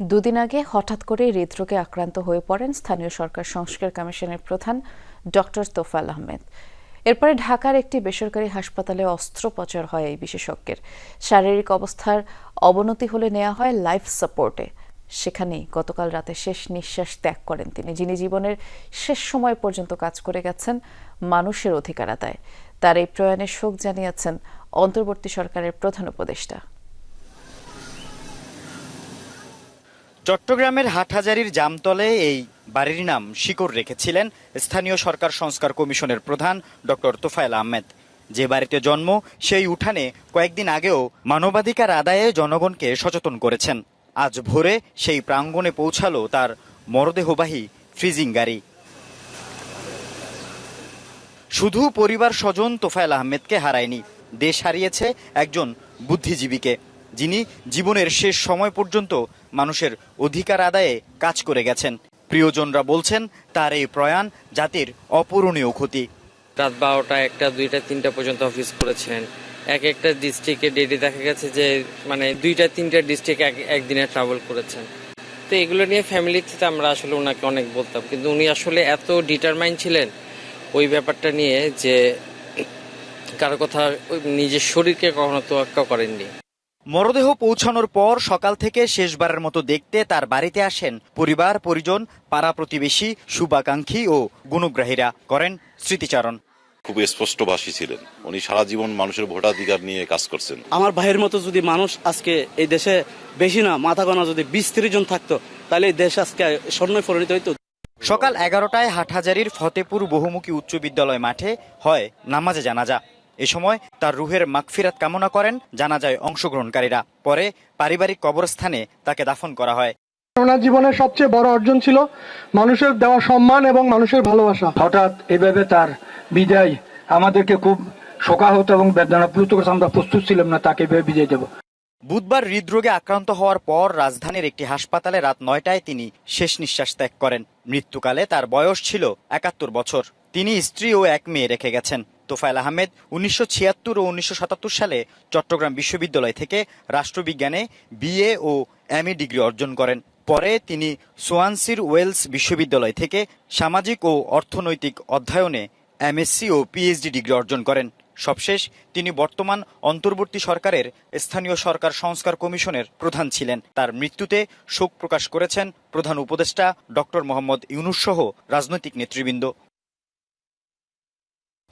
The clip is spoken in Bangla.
দুদিন আগে হঠাৎ করে হৃদরোগে আক্রান্ত হয়ে পড়েন স্থানীয় সরকার সংস্কার কমিশনের প্রধান ডক্টর তোফাল আহমেদ। এরপরে ঢাকার একটি বেসরকারি হাসপাতালে অস্ত্রোপচার হয় এই বিশেষজ্ঞের। শারীরিক অবস্থার অবনতি হলে নেওয়া হয় লাইফ সাপোর্টে। সেখানেই গতকাল রাতে শেষ নিঃশ্বাস ত্যাগ করেন তিনি, যিনি জীবনের শেষ সময় পর্যন্ত কাজ করে গেছেন মানুষের অধিকার আদায়। তার এই প্রয়াণে শোক জানিয়েছেন অন্তর্বর্তী সরকারের প্রধান উপদেষ্টা। চট্টগ্রামের হাটহাজারির জামতলে এই বাড়ির নাম শিকড় রেখেছিলেন স্থানীয় সরকার সংস্কার কমিশনের প্রধান ডক্টর তোফায়েল আহমেদ। যে বাড়িতে জন্ম, সেই উঠানে কয়েকদিন আগেও মানবাধিকার আদায়ে জনগণকে সচেতন করেছেন। আজ ভোরে সেই প্রাঙ্গণে পৌঁছালো তার মরদেহবাহী ফ্রিজিং গাড়ি। শুধু পরিবার স্বজন তোফায়েল আহমেদকে হারায়নি, দেশ হারিয়েছে একজন বুদ্ধিজীবীকে। যিনি জীবনের শেষ সময় পর্যন্ত মানুষের অধিকার আদায়ে কাজ করে গেছেন। প্রিয়জনরা বলছেন, তার এই প্রয়াণ জাতির অপূরণীয় ক্ষতি। রাত বারোটা একটা, দুইটা, তিনটা পর্যন্ত অফিস করেছেন। এক একটা ডিস্ট্রিক্টে ডেটে দেখা গেছে যে মানে দুইটা, তিনটা ডিস্ট্রিক্ট এক, একদিনে ট্রাভেল করেছেন। তো এগুলো নিয়ে ফ্যামিলিতে আমরা আসলে ওনাকে অনেক বলতাম, কিন্তু উনি আসলে এত ডিটারমাইন ছিলেন ওই ব্যাপারটা নিয়ে যে, কারও কথা নিজের শরীরকে কখনো তোয়াক্কা করেননি। মরদেহ পৌঁছানোর পর সকাল থেকে শেষবারের মতো দেখতে তার বাড়িতে আসেন পরিবার পরিজন পাড়া প্রতিবেশী শুভাকাঙ্ক্ষী ও গুণগ্রাহীরা করেন স্মৃতিচারণ। খুব স্পষ্টভাষী ছিলেন। উনি সারা জীবন মানুষের ভোটাধিকার নিয়ে কাজ করছেন। আমার ভাইয়ের মতো যদি মানুষ আজকে এই দেশে বেশি না মাথা গোনা যদি বিশ ত্রিশ জন থাকতো তাহলে এই দেশ আজকে স্বর্ণয় পরিণত হইতো। সকাল এগারোটায় হাটহাজারির ফতেপুর বহুমুখী উচ্চ বিদ্যালয় মাঠে হয় নামাজে জানাজা। এ সময় তার রুহের মাগফিরাত কামনা করেন জানাজায় অংশগ্রহণকারীরা। পরে পারিবারিক কবরস্থানে তাকে দাফন করা হয়। ওনার জীবনের সবচেয়ে বড় অর্জন ছিল মানুষের দেওয়া সম্মান এবং মানুষের ভালোবাসা। হঠাৎ এভাবে তার বিদায় আমাদেরকে খুব শোকাহত এবং বেদনাপ্লুত করেছে। আমরা প্রস্তুত ছিলাম না তাকে এভাবে বিদায় দেবো। বুধবার হৃদরোগে আক্রান্ত হওয়ার পর রাজধানীর একটি হাসপাতালে রাত নয়টায় তিনি শেষ নিঃশ্বাস ত্যাগ করেন। মৃত্যুকালে তার বয়স ছিল একাত্তর বছর। তিনি স্ত্রী ও এক মেয়ে রেখে গেছেন। তোফায়েল আহমেদ, উনিশশো ছিয়াত্তর ও উনিশশো সাতাত্তর সালে চট্টগ্রাম বিশ্ববিদ্যালয় থেকে রাষ্ট্রবিজ্ঞানে বিএ ও এমএ ডিগ্রি অর্জন করেন। পরে তিনি সোয়ানসির ওয়েলস বিশ্ববিদ্যালয় থেকে সামাজিক ও অর্থনৈতিক অধ্যয়নে এমএসসি ও পিএইচডি ডিগ্রি অর্জন করেন। সবশেষ, তিনি বর্তমান অন্তর্বর্তী সরকারের স্থানীয় সরকার সংস্কার কমিশনের প্রধান ছিলেন। তার মৃত্যুতে শোক প্রকাশ করেছেন প্রধান উপদেষ্টা ডক্টর মোহাম্মদ ইউনুস সহ রাজনৈতিক নেতৃবৃন্দ।